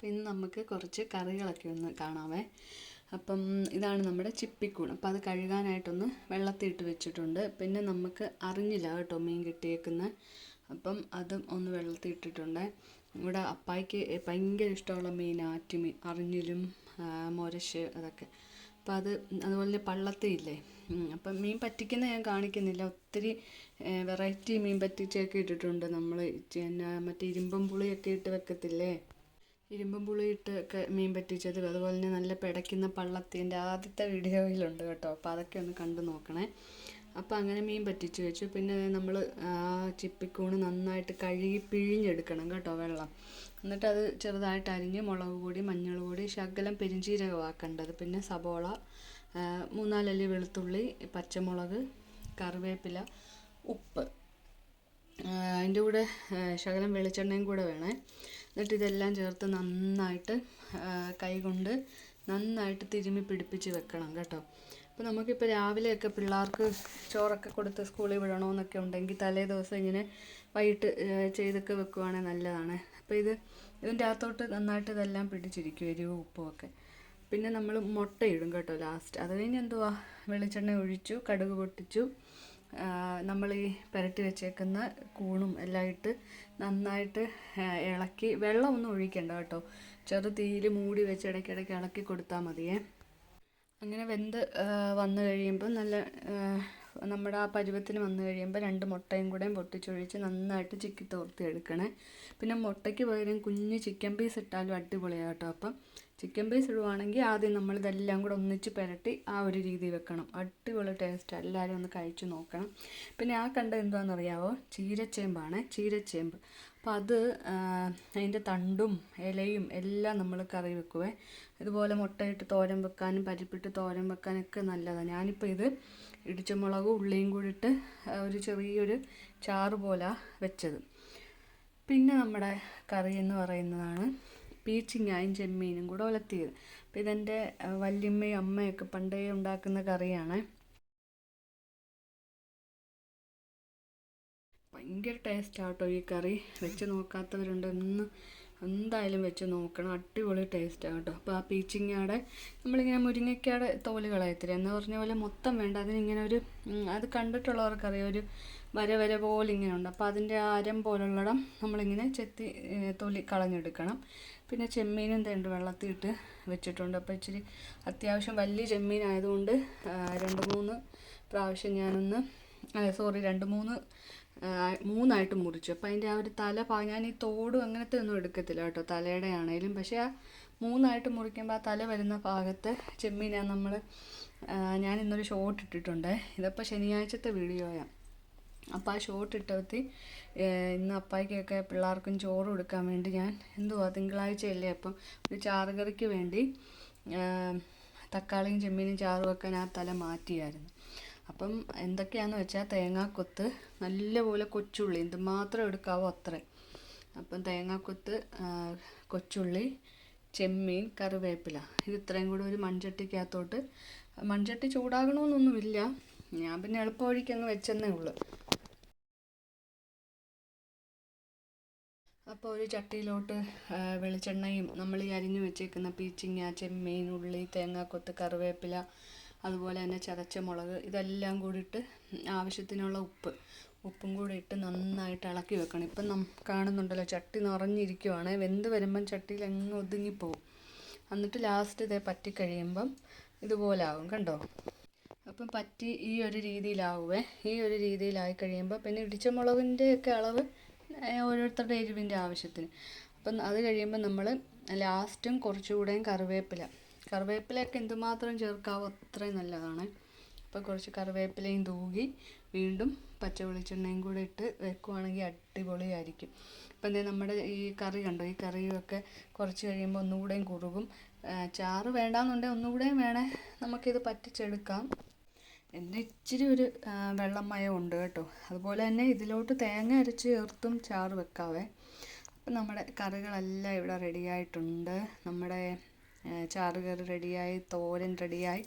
അപ്പം ഇന്ന് നമുക്ക് കുറച്ച് കറികളൊക്കെ ഒന്ന് കാണാവേ. അപ്പം ഇതാണ് നമ്മുടെ ചിപ്പിക്കൂൺ അപ്പം അത് കഴുകാനായിട്ടൊന്ന് വെള്ളത്തിയിട്ട് വെച്ചിട്ടുണ്ട്. പിന്നെ നമുക്ക് അറിഞ്ഞില്ല കേട്ടോ മീൻ കിട്ടിയേക്കുന്നത് അപ്പം അതും ഒന്ന് വെള്ളത്തിൽ ഇട്ടിട്ടുണ്ട് ഇവിടെ അപ്പായിക്ക് ഭയങ്കര ഇഷ്ടമുള്ള മീൻ ആറ്റുമീൻ അറിഞ്ഞിലും മുരശ് അതൊക്കെ. അപ്പം അത് അതുപോലെ പള്ളത്തിയില്ലേ അപ്പം മീൻ പറ്റിക്കുന്ന ഞാൻ കാണിക്കുന്നില്ല. ഒത്തിരി വെറൈറ്റി മീൻ പറ്റിച്ചൊക്കെ ഇട്ടിട്ടുണ്ട് നമ്മൾ പിന്നെ മറ്റേ ഇരുമ്പം പുളിയൊക്കെ ഇട്ട് വെക്കത്തില്ലേ? ഇരുമ്പും പുളിയിട്ട് ഒക്കെ മീൻ പറ്റിച്ചത് അതുപോലെ തന്നെ നല്ല പിടയ്ക്കുന്ന പള്ളത്തിന്റെ ആദ്യത്തെ വീഡിയോയിലുണ്ട് കേട്ടോ. അപ്പോൾ അതൊക്കെ ഒന്ന് കണ്ടു നോക്കണേ. അപ്പോൾ അങ്ങനെ മീൻ പറ്റിച്ച് വെച്ചു. പിന്നെ നമ്മൾ ആ ചിപ്പിക്കൂണ് നന്നായിട്ട് കഴുകി പിഴിഞ്ഞെടുക്കണം കേട്ടോ വെള്ളം. എന്നിട്ട് അത് ചെറുതായിട്ട് അരിഞ്ഞ് മുളക് പൊടി മഞ്ഞൾ പൊടി ശകലം പെരിഞ്ചീരകമാക്കേണ്ടത് പിന്നെ സബോള മൂന്നാലല്ലി വെളുത്തുള്ളി പച്ചമുളക് കറിവേപ്പില ഉപ്പ്. അതിന്റെ കൂടെ ശകലം വെളിച്ചെണ്ണയും കൂടെ വേണേ. എന്നിട്ട് ഇതെല്ലാം ചേർത്ത് നന്നായിട്ട് കൈകൊണ്ട് നന്നായിട്ട് തിരുമ്മി പിടിപ്പിച്ച് വെക്കണം കേട്ടോ. അപ്പോൾ നമുക്കിപ്പോൾ രാവിലെയൊക്കെ പിള്ളേർക്ക് ചോറൊക്കെ കൊടുത്ത് സ്കൂളിൽ വിടണമെന്നൊക്കെ ഉണ്ടെങ്കിൽ തലേ ദിവസം ഇങ്ങനെ വൈകിട്ട് ചെയ്തൊക്കെ വെക്കുവാണെങ്കിൽ നല്ലതാണ്. അപ്പോൾ ഇത് ഇതിന്റെ അകത്തോട്ട് നന്നായിട്ട് ഇതെല്ലാം പിടിച്ചിരിക്കും എരിവും ഉപ്പും ഒക്കെ. പിന്നെ നമ്മൾ മുട്ടയിടും കേട്ടോ ലാസ്റ്റ്. അത് കഴിഞ്ഞ് എന്തുവാ? വെളിച്ചെണ്ണ ഒഴിച്ചു കടുക് പൊട്ടിച്ചു. നമ്മൾ ഈ പുരട്ടി വെച്ചേക്കുന്ന കൂണും എല്ലാം ഇട്ട് നന്നായിട്ട് ഇളക്കി വെള്ളമൊന്നും ഒഴിക്കണ്ട കേട്ടോ. ചെറു തീയിൽ മൂടി വെച്ച് ഇടയ്ക്കിടയ്ക്ക് ഇളക്കി കൊടുത്താൽ മതിയേ. അങ്ങനെ വെന്ത് വന്നു കഴിയുമ്പോൾ നല്ല നമ്മുടെ ആ പരുവത്തിന് വന്നു കഴിയുമ്പോൾ രണ്ട് മുട്ടയും കൂടെ പൊട്ടിച്ചൊഴിച്ച് നന്നായിട്ട് ചിക്കി തോർത്തി എടുക്കണേ പിന്നെ മുട്ടയ്ക്ക് പകരം കുഞ്ഞ് ചിക്കൻ പീസ് ഇട്ടാലും അടിപൊളിയാട്ടോ അപ്പം ചിക്കൻ പീസ് ഇടുവാണെങ്കിൽ ആദ്യം നമ്മൾ ഇതെല്ലാം കൂടെ ഒന്നിച്ച് പുരട്ടി ആ ഒരു രീതി വെക്കണം. അടിപൊളി ടേസ്റ്റ് എല്ലാവരും ഒന്ന് കഴിച്ചു നോക്കണം. പിന്നെ ആ കണ്ട എന്താണെന്നറിയാവോ? ചീരച്ചേമ്പാണ്. ചീരച്ചേമ്പ്. അപ്പോൾ അത് അതിന്റെ തണ്ടും ഇലയും എല്ലാം നമ്മൾ കറി വെക്കുവേ. ഇതുപോലെ മുട്ടയിട്ട് തോരൻ വെക്കാനും പരിപ്പിട്ട് തോരൻ വെക്കാനൊക്കെ നല്ലതാണ് ഞാനിപ്പോൾ ഇത് ഇടിച്ച മുളകും ഉള്ളിയും കൂടി ഇട്ട് ഒരു ചെറിയൊരു ചാറ് പോലെ വെച്ചത്. പിന്നെ നമ്മുടെ കറി എന്ന് പറയുന്നതാണ് പീച്ചിങ്ങായും ചെമ്മീനും കൂടെ ഒലത്തിയത് അപ്പോൾ ഇതെന്റെ വല്യമ്മയും അമ്മയൊക്കെ പണ്ടേ ഉണ്ടാക്കുന്ന കറിയാണ്. ഭയങ്കര ടേസ്റ്റാട്ടോ ഈ കറി. വെച്ച് നോക്കാത്തവരുണ്ട് ഒന്ന് എന്തായാലും വെച്ച് നോക്കണം. അടിപൊളി ടേസ്റ്റ് ആണ് കേട്ടോ. അപ്പോൾ ആ പീച്ചിങ്ങയുടെ നമ്മളിങ്ങനെ മുരിങ്ങയ്ക്കയുടെ തോൽ കളയത്തില്ല? എന്ന് പറഞ്ഞ പോലെ മൊത്തം വേണ്ട. അതിനിങ്ങനെ ഒരു അത് കണ്ടിട്ടുള്ളവർക്കറിയാം. ഒരു വര വര പോലെ ഇങ്ങനെ ഉണ്ട് അപ്പോൾ അതിന്റെ ആരം പോലുള്ളിടം നമ്മളിങ്ങനെ ചെത്തി തൊലി കളഞ്ഞെടുക്കണം. പിന്നെ ചെമ്മീനും തേണ്ട് വെള്ളത്തിയിട്ട് വെച്ചിട്ടുണ്ട്. അപ്പോൾ ഇച്ചിരി അത്യാവശ്യം വലിയ ചെമ്മീൻ ആയതുകൊണ്ട് രണ്ട് മൂന്ന് പ്രാവശ്യം ഞാനൊന്ന് സോറി രണ്ട് മൂന്ന് മൂന്നായിട്ട് മുറിച്ചു. അപ്പോൾ അതിന്റെ ആ ഒരു തല പാ ഞാൻ ഈ തോടും അങ്ങനത്തെ ഒന്നും എടുക്കത്തില്ല കേട്ടോ തലയുടെ ആണേലും. പക്ഷേ ആ മൂന്നായിട്ട് മുറിക്കുമ്പോൾ ആ തല വരുന്ന ഭാഗത്ത് ചെമ്മീനാണ് നമ്മൾ ഞാൻ ഇന്നൊരു ഷോട്ട് ഇട്ടിട്ടുണ്ട്. ഇതപ്പോൾ ശനിയാഴ്ചത്തെ വീഡിയോയാണ് അപ്പോൾ ആ ഷോട്ട് ഇട്ടത്തി ഇന്ന് അപ്പായ്ക്കൊക്കെ പിള്ളേർക്കും ചോറ് കൊടുക്കാൻ വേണ്ടി ഞാൻ എന്തുവാ തിങ്കളാഴ്ചയല്ലേ അപ്പം ഒരു ചാറുകറിക്ക് വേണ്ടി തക്കാളിയും ചെമ്മീനും ചാറ് വെക്കാൻ ആ തല മാറ്റിയായിരുന്നു. അപ്പം എന്തൊക്കെയാണെന്ന് വെച്ചാൽ തേങ്ങാക്കൊത്ത് നല്ലപോലെ കൊച്ചുള്ളി എന്തുമാത്രം എടുക്കാവോ അത്രേ അപ്പം തേങ്ങാക്കൊത്ത് കൊച്ചുള്ളി ചെമ്മീൻ കറിവേപ്പില ഇത് ഇത്രയും കൂടി ഒരു മൺചട്ടിക്കകത്തോട്ട്. മൺചട്ടി ചൂടാകണമെന്നൊന്നുമില്ല ഞാൻ പിന്നെ എളുപ്പ വഴിക്ക് അങ്ങ് വെച്ചെന്നേ ഉള്ളൂ. അപ്പോൾ ഒരു ചട്ടിയിലോട്ട് വെളിച്ചെണ്ണയും നമ്മൾ ഈ അരിഞ്ഞു വെച്ചേക്കുന്ന പീച്ചിങ്ങ ചെമ്മീൻ ഉള്ളി തേങ്ങാക്കൊത്ത് കറിവേപ്പില അതുപോലെ തന്നെ ചതച്ച മുളക് ഇതെല്ലാം കൂടിയിട്ട് ആവശ്യത്തിനുള്ള ഉപ്പ്. ഉപ്പും കൂടി ഇട്ട് നന്നായിട്ട് ഇളക്കി വെക്കണം. ഇപ്പം നം കാണുന്നുണ്ടല്ലോ ചട്ടി നിറഞ്ഞിരിക്കുവാണ്. വെന്ത് വരുമ്പം ചട്ടിയിൽ അങ്ങ് ഒതുങ്ങിപ്പോവും. എന്നിട്ട് ലാസ്റ്റ് ഇതേ പറ്റിക്കഴിയുമ്പം ഇതുപോലെ ആവും കണ്ടോ? അപ്പം പറ്റി ഈ ഒരു രീതിയിലാവുവേ. ഈ ഒരു രീതിയിലായി കഴിയുമ്പോൾ പിന്നെ ഇടിച്ച മുളകിന്റെ ഒക്കെ അളവ് ഓരോരുത്തരുടെ എരിവിന്റെ ആവശ്യത്തിന്. അപ്പം അത് കഴിയുമ്പോൾ നമ്മൾ ലാസ്റ്റും കുറച്ചുകൂടെയും കറിവേപ്പില കറിവേപ്പിലയൊക്കെ എന്തുമാത്രം ചേർക്കാവോ അത്രയും നല്ലതാണ്. അപ്പോൾ കുറച്ച് കറിവേപ്പിലയും തൂകി വീണ്ടും പച്ച വെളിച്ചെണ്ണയും കൂടെ ഇട്ട് വെക്കുവാണെങ്കിൽ അടിപൊളിയായിരിക്കും. ഇപ്പം എന്താ നമ്മുടെ ഈ കറി കണ്ടോ? ഈ കറിയൊക്കെ കുറച്ച് കഴിയുമ്പോൾ ഒന്നുകൂടെയും കുറുകും. ചാറ് വേണ്ടാന്നുണ്ടെങ്കിൽ ഒന്നുകൂടെയും വേണേ. നമുക്കിത് പറ്റിച്ചെടുക്കാം. എന്റെ ഇച്ചിരി ഒരു വെള്ളമയം ഉണ്ട് കേട്ടോ. അതുപോലെ തന്നെ ഇതിലോട്ട് തേങ്ങ അരച്ച് ചേർത്തും ചാറ് വെക്കാവേ. അപ്പം നമ്മുടെ കറികളെല്ലാം ഇവിടെ റെഡിയായിട്ടുണ്ട്. നമ്മുടെ ചാറുകറി റെഡിയായി തോരൻ റെഡിയായി